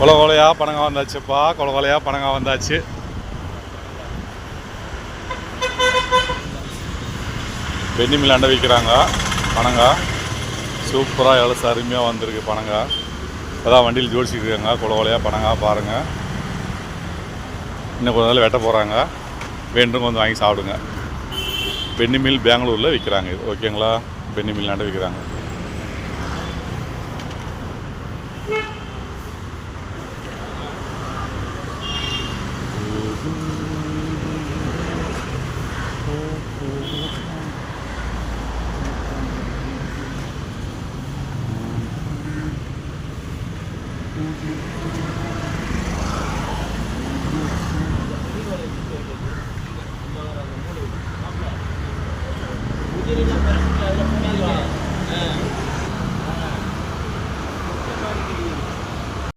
கொலை கொலையாக பணங்க வந்தாச்சுப்பா கொலை கொலையாக பணங்க வந்தாச்சு. பென்னி மில்லாண்ட விற்கிறாங்க பணங்க. சூப்பராக எவ்வளோ அருமையாக வந்திருக்கு பணங்க. இப்போதான் வண்டியில் ஜோடிச்சிருக்காங்க கொலை கொலையாக பணங்க பாருங்கள் இன்னும் கொஞ்ச நாள் வெட்ட போகிறாங்க வேண்டும் வந்து வாங்கி சாப்பிடுங்க. பெண்ணி மில் பெங்களூரில் விற்கிறாங்க இது. ஓகேங்களா? மில் மில்லாண்ட விற்கிறாங்க Gracias.